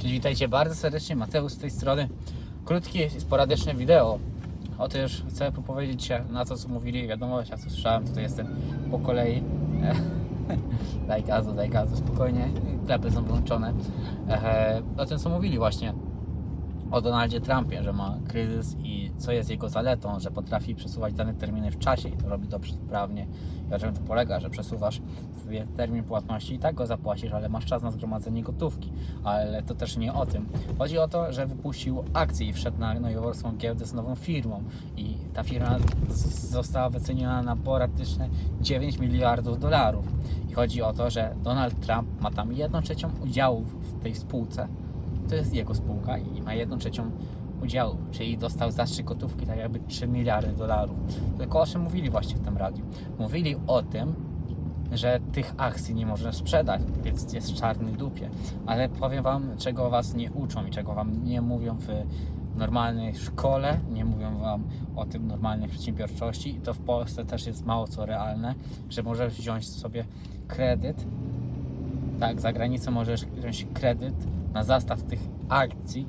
Czyli witajcie bardzo serdecznie, Mateusz z tej strony. Krótkie i sporadyczne wideo. Otóż chcę powiedzieć się na to, co mówili, wiadomo, ja co słyszałem, tutaj jestem po kolei. daj gazu, daj gazu, spokojnie, klepy są włączone. O tym, co mówili właśnie o Donaldzie Trumpie, że ma kryzys i co jest jego zaletą, że potrafi przesuwać dane terminy w czasie i to robi dobrze sprawnie. I na czym to polega, że przesuwasz sobie termin płatności i tak go zapłacisz, ale masz czas na zgromadzenie gotówki. Ale to też nie o tym. Chodzi o to, że wypuścił akcję i wszedł na nowojorską giełdę z nową firmą i ta firma została wyceniona na poratyczne 9 miliardów dolarów. I chodzi o to, że Donald Trump ma tam 1 trzecią udziału w tej spółce to jest jego spółka i ma jedną trzecią udziału, czyli dostał zastrzyk gotówki tak jakby 3 miliardy dolarów. Tylko o czym mówili właśnie w tym radiu? Mówili o tym, że tych akcji nie można sprzedać, więc jest w czarnej dupie. Ale powiem Wam, czego Was nie uczą i czego Wam nie mówią w normalnej szkole, nie mówią Wam o tym normalnej przedsiębiorczości i to w Polsce też jest mało co realne, że możesz wziąć sobie kredyt tak, za granicą możesz wziąć kredyt na zastaw tych akcji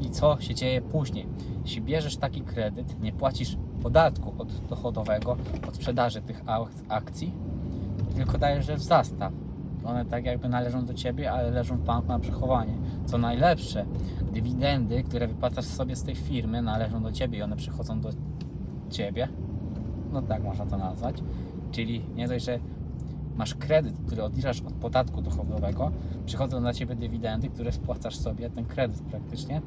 i co się dzieje później. Jeśli bierzesz taki kredyt, nie płacisz podatku od dochodowego od sprzedaży tych ak- akcji, tylko dajesz je w zastaw. One tak jakby należą do ciebie, ale leżą w banku na przechowanie. Co najlepsze, dywidendy, które wypłacasz sobie z tej firmy, należą do ciebie i one przychodzą do ciebie. No tak można to nazwać. Czyli nie dość, że masz kredyt, który odliczasz od podatku dochodowego, przychodzą na ciebie dywidendy, które spłacasz sobie ten kredyt praktycznie.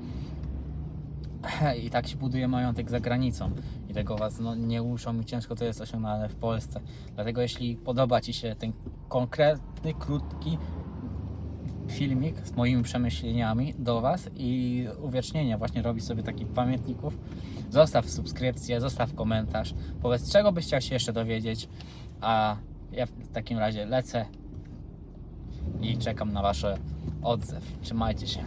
I tak się buduje majątek za granicą. I tego was no, nie uczą i ciężko to jest osiągnane w Polsce. Dlatego jeśli podoba Ci się ten konkretny, krótki filmik z moimi przemyśleniami do Was i uwiecznienia, właśnie robić sobie takich pamiętników, zostaw subskrypcję, zostaw komentarz, powiedz czego byś chciał się jeszcze dowiedzieć, a ja w takim razie lecę i czekam na Wasze odzew. Trzymajcie się.